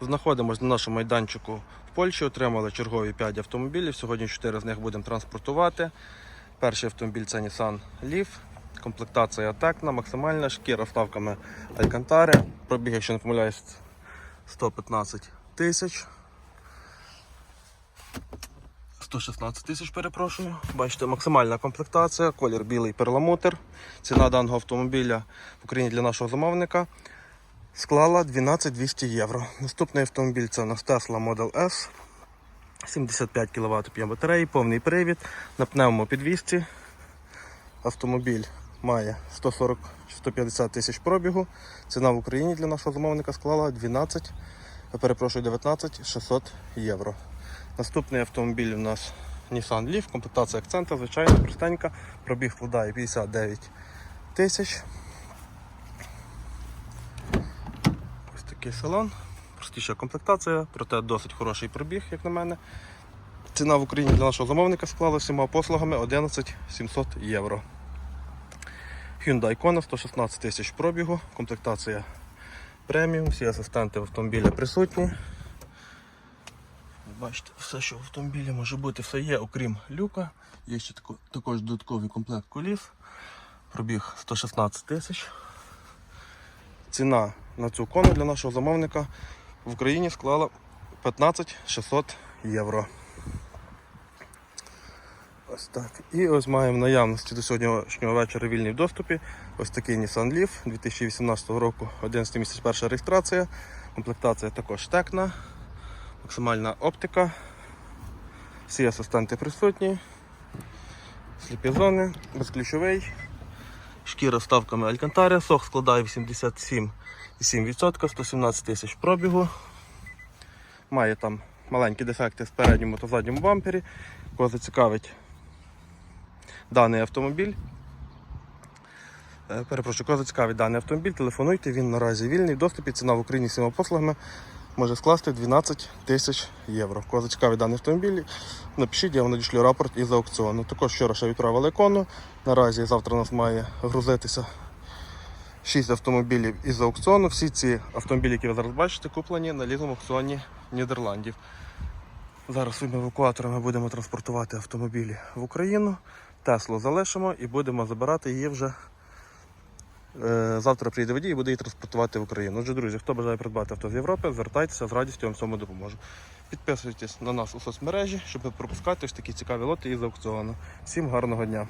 Знаходимося на нашому майданчику в Польщі, отримали чергові 5 автомобілів. Сьогодні 4 з них будемо транспортувати. Перший автомобіль це Nissan Leaf, комплектація Tecna, максимальна шкіра вставками Alcantara. Пробіг, якщо не помиляюсь, 115 тисяч. 116 тисяч, перепрошую. Бачите, максимальна комплектація, колір білий перламутр. Ціна даного автомобіля в Україні для нашого замовника склала 12 200 євро. Наступний автомобіль це у нас Tesla Model S. 75 кВт п'є батареї, повний привід на пневмопідвісці. Автомобіль має 140-150 тисяч пробігу. Ціна в Україні для нашого замовника склала 12, перепрошую, 19 600 євро. Наступний автомобіль у нас Nissan Leaf, комплектація акцента, звичайно, простенька. Пробіг складає 59 тисяч. Ось такий салон. Простіша комплектація, проте досить хороший пробіг, як на мене. Ціна в Україні для нашого замовника склала всіма послугами 11 700 євро. Hyundai Kona 116 тисяч пробігу, комплектація преміум, всі асистенти в автомобілі присутні. Бачите, все, що в автомобілі може бути, все є, окрім люка. Є ще також додатковий комплект коліс. Пробіг 116 тисяч. Ціна на цю кону для нашого замовника в Україні склала 15 600 євро. Ось так. І ось маємо наявності до сьогоднішнього вечора вільний в доступі. Ось такий Nissan Leaf 2018 року, 11 місяць перша реєстрація. Комплектація також текна, максимальна оптика. Всі асистенти присутні. Сліпі зони, безключовий. Шкіра ставками Алькантаря, сох складає 87,7%, 117 тисяч пробігу. Має там маленькі дефекти в передньому та задньому бампері. Кого зацікавить даний автомобіль. Е, Перепрошую, кого зацікавить даний автомобіль, телефонуйте, він наразі вільний в доступі, ціна в Україні всіма послугами може скласти 12 тисяч євро. Кого зацікавить даний автомобіль, напишіть, я вам надішлю рапорт із аукціону. Також вчора ще відправили ікону. Наразі завтра у нас має грузитися 6 автомобілів із аукціону. Всі ці автомобілі, які ви зараз бачите, куплені на лізому аукціоні Нідерландів. Зараз своїми евакуаторами будемо транспортувати автомобілі в Україну. Теслу залишимо і будемо забирати її вже. Е, Завтра прийде водій і буде її транспортувати в Україну. Отже, друзі, хто бажає придбати авто з Європи, звертайтеся з радістю вам цьому допоможу. Підписуйтесь на нас у соцмережі, щоб не пропускати ось такі цікаві лоти із аукціону. Всім гарного дня!